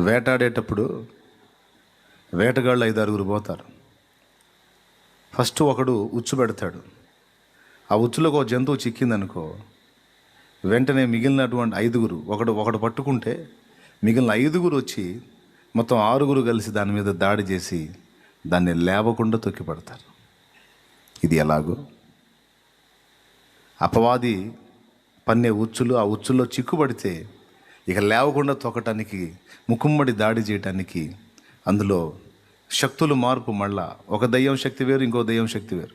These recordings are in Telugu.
వేటాడేటప్పుడు వేటగాళ్ళు ఐదు ఆరుగురు పోతారు. ఫస్ట్ ఒకడు ఉచ్చు పెడతాడు. ఆ ఉచ్చులోకి ఒక జంతువు చిక్కిందనుకో వెంటనే మిగిలినటువంటి ఐదుగురు ఒకడు ఒకడు పట్టుకుంటే మిగిలిన ఐదుగురు వచ్చి మొత్తం ఆరుగురు కలిసి దాని మీద దాడి చేసి దాన్ని లేవకుండా తొక్కి పడతారు. ఇది ఎలాగో? అపవాది పన్నే ఉచ్చులు ఆ ఉచ్చుల్లో చిక్కుపడితే ఇక లేవకుండా తొక్కటానికి ముకుమ్మడి దాడి చేయటానికి అందులో శక్తులు మార్పు మళ్ళా. ఒక దయ్యం శక్తి వేరు ఇంకో దయ్యం శక్తి వేరు.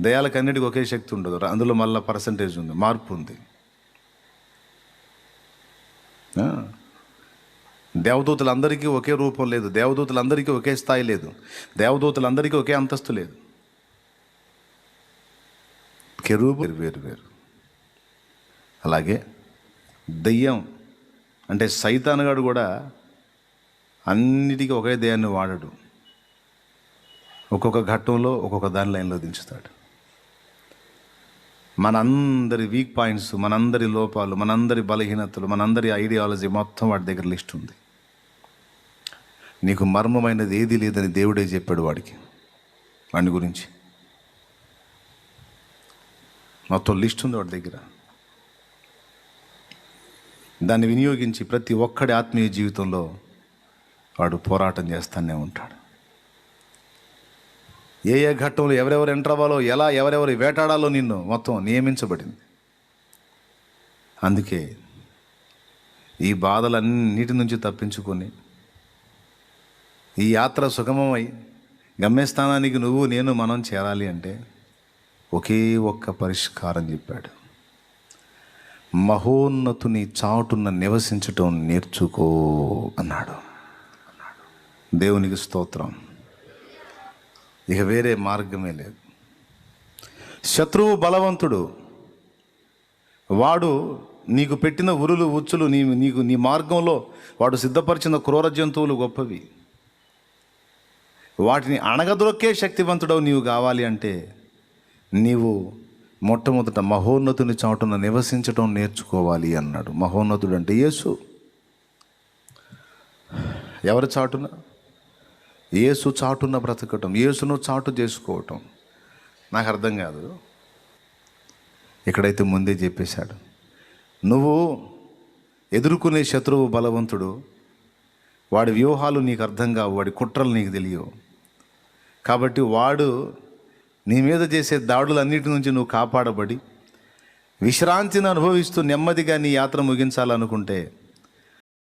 దయాలకు అన్నిటికీ ఒకే శక్తి ఉండదు. అందులో మళ్ళీ పర్సంటేజ్ ఉంది మార్పు ఉంది. దేవదూతలందరికీ ఒకే రూపం లేదు దేవదూతలందరికీ ఒకే స్థాయి లేదు దేవదూతలందరికీ ఒకే అంతస్తు లేదు. కెరూపు వేరు వేరు వేరు. అలాగే దయ్యం అంటే సైతానుగాడు కూడా అన్నిటికీ ఒకే దేహాన్ని వాడడు. ఒక్కొక్క ఘట్టంలో ఒక్కొక్క దాని లైన్లో దించుతాడు. మనందరి వీక్ పాయింట్స్ మనందరి లోపాలు మనందరి బలహీనతలు మనందరి ఐడియాలజీ మొత్తం వాడి దగ్గర లిస్ట్ ఉంది. నీకు మర్మమైనది ఏది లేదని దేవుడే చెప్పాడు వాడికి వాడి గురించి. మొత్తం లిస్ట్ ఉంది వాడి దగ్గర. దాన్ని వినియోగించి ప్రతి ఒక్కడి ఆత్మీయ జీవితంలో వాడు పోరాటం చేస్తూనే ఉంటాడు. ఏ ఏ ఘట్టంలో ఎవరెవరు ఎంటర్ అవ్వాలో ఎలా ఎవరెవరు వేటాడాలో నిన్ను మొత్తం నియమించబడింది. అందుకే ఈ బాధలన్నిటి నుంచి తప్పించుకొని ఈ యాత్ర సుగమమై గమ్యస్థానానికి నువ్వు నేను మనం చేరాలి అంటే ఒకే ఒక్క పరిష్కారం చెప్పాడు. మహోన్నతుని చాటున నివసించటం నేర్చుకో అన్నాడు. దేవునికి స్తోత్రం. ఇక వేరే మార్గమే లేదు. శత్రువు బలవంతుడు. వాడు నీకు పెట్టిన ఉరులు ఉచ్చులు నీ నీకు నీ మార్గంలో వాడు సిద్ధపరిచిన క్రూర జంతువులు గొప్పవి. వాటిని అణగదొక్కే శక్తివంతుడవు నీవు కావాలి అంటే నీవు మొట్టమొదట మహోన్నతుని చాటున నివసించటం నేర్చుకోవాలి అన్నాడు. మహోన్నతుడు అంటే యేసు. ఎవరి చాటున? యేసు చాటున బ్రతకటం యేసును చాటు చేసుకోవటం. నాకు అర్థం కాదు. ఇక్కడైతే ముందే చెప్పేశాడు. నువ్వు ఎదుర్కొనే శత్రువు బలవంతుడు వాడి వ్యూహాలు నీకు అర్థం కావు వాడి కుట్రలు నీకు తెలియవు. కాబట్టి వాడు నీ మీద చేసే దాడులన్నిటి నుంచి నువ్వు కాపాడబడి విశ్రాంతిని అనుభవిస్తూ నెమ్మదిగా నీ యాత్ర ముగించాలనుకుంటే